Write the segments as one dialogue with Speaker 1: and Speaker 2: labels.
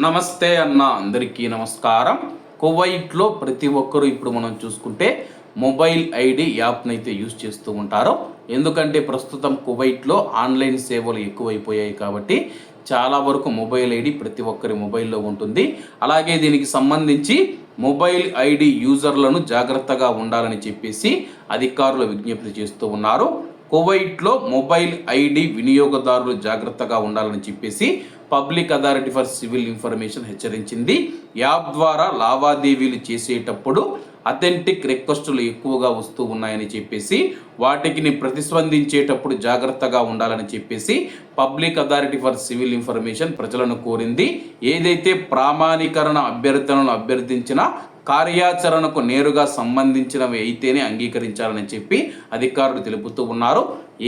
Speaker 1: నమస్తే అన్న అందరికీ నమస్కారం. కువైట్లో ప్రతి ఒక్కరూ ఇప్పుడు మనం చూసుకుంటే మొబైల్ ఐడి యాప్ని అయితే యూజ్ చేస్తూ ఉంటారు. ఎందుకంటే ప్రస్తుతం కువైట్లో ఆన్లైన్ సేవలు ఎక్కువైపోయాయి కాబట్టి చాలా వరకు మొబైల్ ఐడి ప్రతి ఒక్కరి మొబైల్లో ఉంటుంది. అలాగే దీనికి సంబంధించి మొబైల్ ఐడి యూజర్లను జాగ్రత్తగా ఉండాలని చెప్పేసి అధికారులు విజ్ఞప్తి చేస్తూ ఉన్నారు. కువైట్లో మొబైల్ ఐడి వినియోగదారులు జాగ్రత్తగా ఉండాలని చెప్పేసి public authority for civil information హెచ్చరించింది. యాప్ ద్వారా లావాదేవీలు చేసేటప్పుడు అథెంటిక్ రిక్వెస్టులు ఎక్కువగా వస్తూ ఉన్నాయని చెప్పేసి వాటికి ప్రతిస్పందించేటప్పుడు జాగ్రత్తగా ఉండాలని చెప్పేసి public authority for civil information ప్రజలను కోరింది. ఏదైతే ప్రామాణీకరణ అభ్యర్థనలు అభ్యర్థించినా కార్యాచరణకు నేరుగా సంబంధించినవి అయితేనే అంగీకరించాలని చెప్పి అధికారులు తెలుపుతూ ఉన్నారు.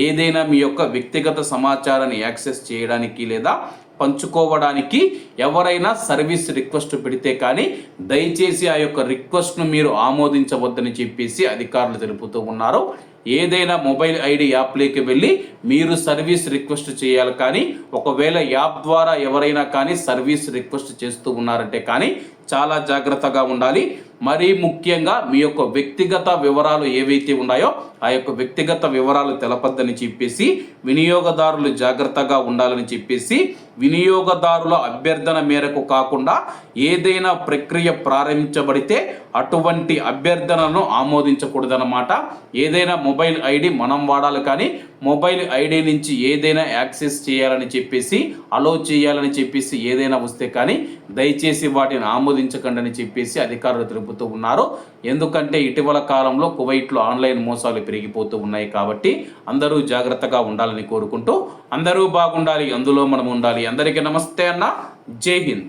Speaker 1: ఏదైనా మీ యొక్క వ్యక్తిగత సమాచారాన్ని యాక్సెస్ చేయడానికి లేదా పంచుకోవడానికి ఎవరైనా సర్వీస్ రిక్వెస్ట్ పెడితే కానీ దయచేసి ఆ యొక్క రిక్వెస్ట్ను మీరు ఆమోదించవద్దని చెప్పేసి అధికారులు తెలుపుతూ ఉన్నారు. ఏదైనా మొబైల్ ఐడి యాప్లోకి వెళ్ళి మీరు సర్వీస్ రిక్వెస్ట్ చేయాలి కానీ ఒకవేళ యాప్ ద్వారా ఎవరైనా కానీ సర్వీస్ రిక్వెస్ట్ చేస్తూ ఉన్నారంటే కానీ చాలా జాగ్రత్తగా ఉండాలి. మరీ ముఖ్యంగా మీ యొక్క వ్యక్తిగత వివరాలు ఏవైతే ఉన్నాయో ఆ యొక్క వ్యక్తిగత వివరాలు తెలపద్దని చెప్పేసి వినియోగదారులు జాగ్రత్తగా ఉండాలని చెప్పేసి వినియోగదారుల అభ్యర్థన మేరకు కాకుండా ఏదైనా ప్రక్రియ ప్రారంభించబడితే అటువంటి అభ్యర్థనను ఆమోదించకూడదన్నమాట. ఏదైనా మొబైల్ ఐడి మనం వాడాలి కానీ మొబైల్ ఐడి నుంచి ఏదైనా యాక్సెస్ చేయాలని చెప్పేసి అలో చేయాలని చెప్పేసి ఏదైనా వస్తే కానీ దయచేసి వాటిని ఆమోదించకండి అని చెప్పేసి అధికారులు తెలుపుతూ ఉన్నారు. ఎందుకంటే ఇటీవల కాలంలో కువైట్లో ఆన్లైన్ మోసాలు పెరిగిపోతూ ఉన్నాయి కాబట్టి అందరూ జాగ్రత్తగా ఉండాలని కోరుకుంటూ అందరూ బాగుండాలి అందులో మనం ఉండాలి. అందరికీ నమస్తే అన్న. జై హింద్.